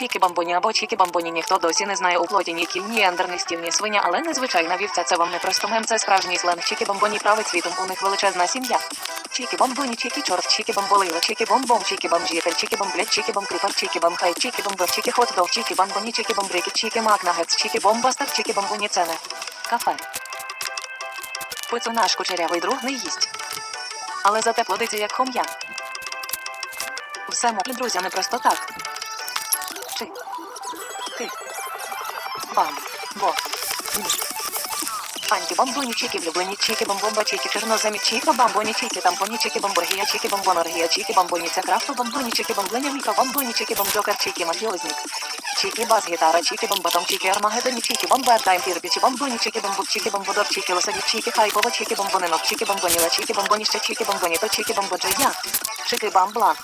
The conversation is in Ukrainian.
Чікі бамбоні або чікі бамбоні ніхто досі не знає у плоті ні кінь, ні ендерний стіл, ні свиня, але незвичайна вівця. Це вам не просто мем, це справжній сленг. Чікі бамбоні править світом, у них величезна сім'я. Чікі бамбоні, чікі чорт, чікі бамболила, чікі бомбом, чікі бамжітель, чікі бомблет, чікі бамкріпер, чікі бамхай, чікі бомбер, чікі хотдог, чікі бамбоні, чікі бомбрики, чікі макнагетс, чікі бомбастер, чікі бамбоні цене. Кафе. Пицу наш кучерявий друг не їсть. Але зате плодиться як хом'я. Все моклі друзі не просто так. Чи. Ки. Бам. Бо. Ні. Анті бомбоні чіки влюблені чіки бомбомба чіки чорноземі чіки бомбоні чіки тампоні чіки бомбургія чіки бомбоноргія чіки бомбоні крафту бомбоні чіки бомблення мікро бомбоні чіки бомджокер чіки мафіозник. Чіки бас гітара чіки бомбатом чіки армагедоні чіки бомбер тайм пірпічі бомбоні чіки бомбук чіки бомбудор чіки лосові чіки хайпова чіки бомбонинок чіки бомбоніла чіки бомбоніще чіки бомбоні то чіки бомбоджия. Чіки бамблан.